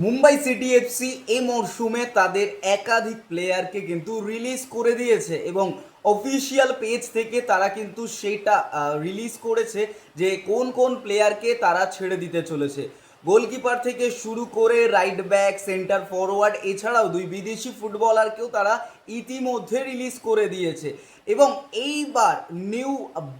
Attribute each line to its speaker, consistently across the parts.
Speaker 1: Mumbai city FC এই মরশুমে তাদের একাধিক প্লেয়ারকে কিন্তু রিলিজ করে দিয়েছে এবং অফিসিয়াল পেজ থেকে তারা কিন্তু সেটা রিলিজ করেছে যে কোন কোন প্লেয়ারকে তারা ছেড়ে দিতে চলেছে। গোলকিপার থেকে শুরু করে রাইট ব্যাক সেন্টার ফরওয়ার্ড এছাড়াও দুই বিদেশি ফুটবলারকেও তারা ইতিমধ্যে রিলিজ করে দিয়েছে। এবং এইবার নিউ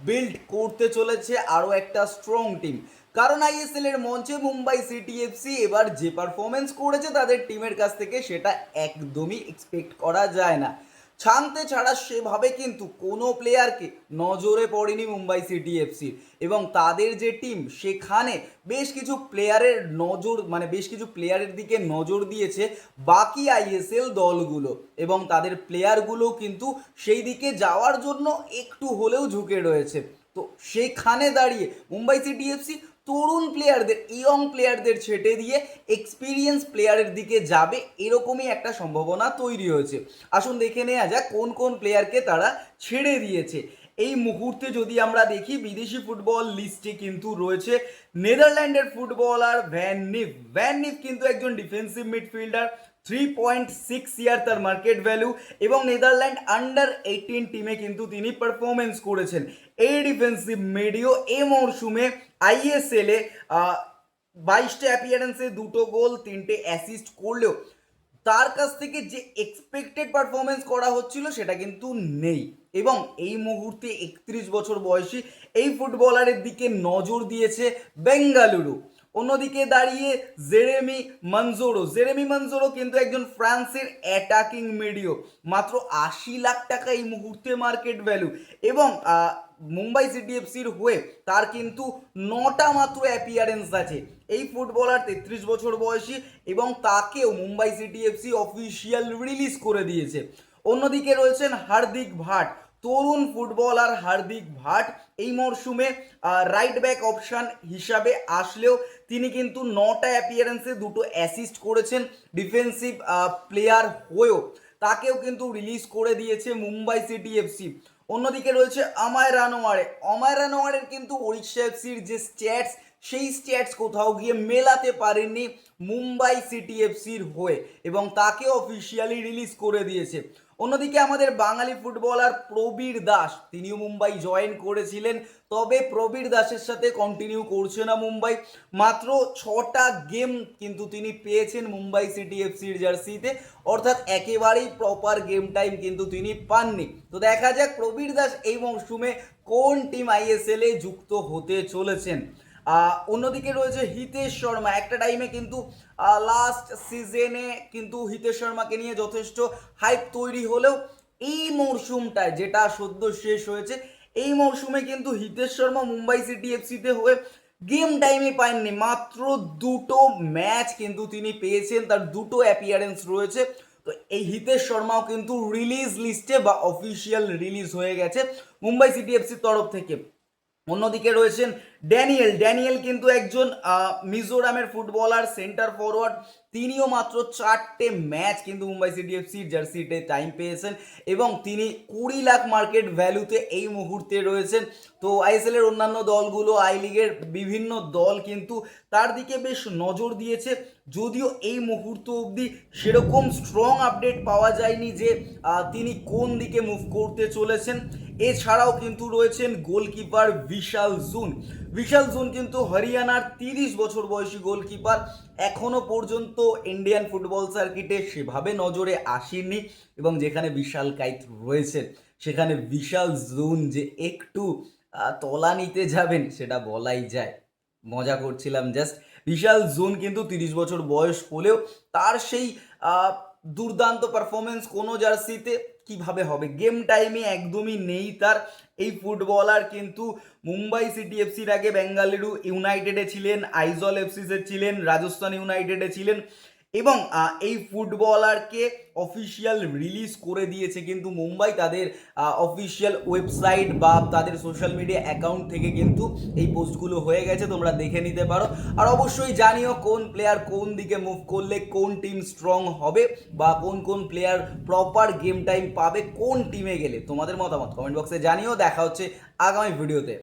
Speaker 1: বিল্ড করতে চলেছে আরও একটা স্ট্রং টিম কারণ আইএসএল এর মঞ্চে মুম্বাই সিটি এফসি এবার যে পারফরমেন্স করেছে তাদের টিমের কাছ থেকে সেটা একদমই এক্সপেক্ট করা যায় না। ছানতে ছাড়া সেভাবে কিন্তু কোনো প্লেয়ারকে নজরে পড়েনি মুম্বাই সিটি এফসির এবং তাদের যে টিম সেখানে বেশ কিছু প্লেয়ারের নজর মানে বেশ কিছু প্লেয়ারের দিকে নজর দিয়েছে বাকি আইএসএল দলগুলো। এবং তাদের প্লেয়ারগুলো কিন্তু সেই দিকে যাওয়ার জন্য একটু হলেও ঝুঁকে রয়েছে। তো সেখানে দাঁড়িয়ে মুম্বাই সিটি এফসি তরুণ প্লেয়ারদের ইয়ং প্লেয়ারদের ছেটে দিয়ে এক্সপিরিয়েন্স প্লেয়ারের দিকে যাবে, এরকমই একটা সম্ভাবনা তৈরি হয়েছে। আসুন দেখে নেওয়া যাক কোন কোন প্লেয়ারকে তারা ছেড়ে দিয়েছে। এই মুহূর্তে যদি আমরা দেখি, বিদেশি ফুটবল লিস্টে কিন্তু রয়েছে নেদারল্যান্ডের footballer Van Neef Van Neef কিন্তু একজন defensive midfielder three point six year তার মার্কেট ভ্যালু এবং নেদারল্যান্ড আন্ডার এইটিন টিমে কিন্তু তিনি পারফরমেন্স করেছেন। এই ডিফেন্সিভ মিডিও এ মরশুমে আইএসএলে বাইশটা অ্যাপিয়ারেন্সে দুটো গোল তিনটে অ্যাসিস্ট করলেও তার কাছ থেকে যে এক্সপেক্টেড পারফরমেন্স করা হচ্ছিল সেটা কিন্তু নেই। এবং এই মুহূর্তে একত্রিশ বছর বয়সী এই ফুটবলারের দিকে নজর দিয়েছে বেঙ্গালুরু অন্যদিকে দাঁড়িয়ে জেরেমি মনজোরো। জেরেমি মনজোরো কিন্তু একজন ফ্রান্সের অ্যাটাকিং মিডিও মাত্র আশি লাখ টাকা এই মুহূর্তে মার্কেট ভ্যালু এবং মুম্বাই সিটি এফসির হয়ে তার কিন্তু নটা মাত্র অ্যাপিয়ারেন্স আছে। এই ফুটবলার তেত্রিশ বছর বয়সী এবং তাকেও Mumbai city FC official release করে দিয়েছে। অন্যদিকে রয়েছেন হার্দিক ভাট। তরুণ ফুটবলার হার্দিক ভাট এই মরশুমে রাইট ব্যাক অপশন হিসাবে আসলেও তিনি কিন্তু নটা অ্যাপিয়ারেন্সে দুটো অ্যাসিস্ট করেছেন ডিফেন্সিভ প্লেয়ার হয়েও। তাকেও কিন্তু রিলিজ করে দিয়েছে মুম্বাই সিটি এফসি অন্যদিকে রয়েছে আমায় রানোয়ারে। অমায় রানোয়ারের কিন্তু উড়িষ্যা এফসির যে স্ট্যাটস সেই স্ট্যাটস কোথাও গিয়ে মেলাতে পারেননি মুম্বাই সিটি এফসির হয়ে এবং তাকে অফিসিয়ালি রিলিজ করে দিয়েছে। অন্যদিকে আমাদের বাঙালি ফুটবলার প্রবীর দাস, তিনিও মুম্বাই জয়েন করেছিলেন, তবে প্রবীর দাসের সাথে কন্টিনিউ করছে না মুম্বাই। মাত্র ছটা গেম কিন্তু তিনি পেয়েছেন মুম্বাই সিটি এফসির জার্সিতে, অর্থাৎ একেবারেই প্রপার গেম টাইম কিন্তু তিনি পাননি। তো দেখা যাক প্রবীর দাস এই মরশুমে কোন টিম আইএসএলে যুক্ত হতে চলেছেন। অন্যদিকে রয়েছে হিতেশ শর্মা। একটা টাইমে কিন্তু লাস্ট সিজনে কিন্তু হিতেশ শর্মাকে নিয়ে যথেষ্ট হাইপ তৈরি হলেও এই মরশুমটায় যেটা সদ্য শেষ হয়েছে, এই মরশুমে কিন্তু হিতেশ শর্মা মুম্বাই সিটি এফসিতে হয়ে গেম টাইমে পাননি। মাত্র দুটো ম্যাচ কিন্তু তিনি পেয়েছেন, তার দুটো অ্যাপিয়ারেন্স রয়েছে। তো এই হিতেশ শর্মাও কিন্তু রিলিজ লিস্টে বা অফিসিয়াল রিলিজ হয়ে গেছে মুম্বাই সিটি এফসির তরফ থেকে। অন্যদিকে রয়েছেন ড্যানিয়েল। ড্যানিয়েল কিন্তু একজন মিজোরামের ফুটবলার, সেন্টার ফরওয়ার্ড। তিনিও মাত্র চারটে ম্যাচ কিন্তু মুম্বাই সিটি এফসির জার্সিতে টাইম পেয়েছেন এবং তিনি কুড়ি লাখ মার্কেট ভ্যালুতে এই মুহূর্তে রয়েছেন। তো আইএসএল এর অন্যান্য দলগুলো, আই লিগের বিভিন্ন দল কিন্তু তার দিকে বেশ নজর দিয়েছে। যদিও এই মুহূর্ত অবধি সেরকম স্ট্রং আপডেট পাওয়া যায়নি যে তিনি কোন দিকে মুভ করতে চলেছেন। এছাড়াও কিন্তু রয়েছেন goalkeeper Vishal June. Vishal June কিন্তু হরিয়ানার তিরিশ বছর বয়সী গোলকিপার, এখনও পর্যন্ত ইন্ডিয়ান ফুটবল সার্কিটে সেভাবে নজরে আসেনি এবং যেখানে বিশাল কাইত রয়েছেন, সেখানে বিশাল জুন যে একটু তলা নিতে যাবেন সেটা বলাই যায়। মজা করছিলাম জাস্ট বিশাল জোন কিন্তু তিরিশ বছর বয়স হলেও তার সেই দুর্দান্ত পারফরমেন্স কোনো জার্সিতে কীভাবে হবে? গেম টাইমে একদমই নেই তার। এই ফুটবলার কিন্তু মুম্বাই সিটি এফসির আগে বেঙ্গালুরু ইউনাইটেডে ছিলেন আইজল এফসিসে ছিলেন রাজস্থান ইউনাইটেডে ছিলেন। এবং এই ফুটবলারকে অফিসিয়াল রিলিজ করে দিয়েছে কিন্তু মুম্বাই তাদের অফিসিয়াল ওয়েবসাইট বা তাদের সোশ্যাল মিডিয়া অ্যাকাউন্ট থেকে কিন্তু এই পোস্টগুলো হয়ে গেছে, তোমরা দেখে নিতে পারো। আর অবশ্যই জানিও কোন প্লেয়ার কোন দিকে মুভ করলে কোন টিম স্ট্রং হবে বা কোন কোন প্লেয়ার প্রপার গেম টাইম পাবে, কোন টিমে গেলে। তোমাদের মতামত কমেন্ট বক্সে জানিও। দেখা হচ্ছে আগামী ভিডিওতে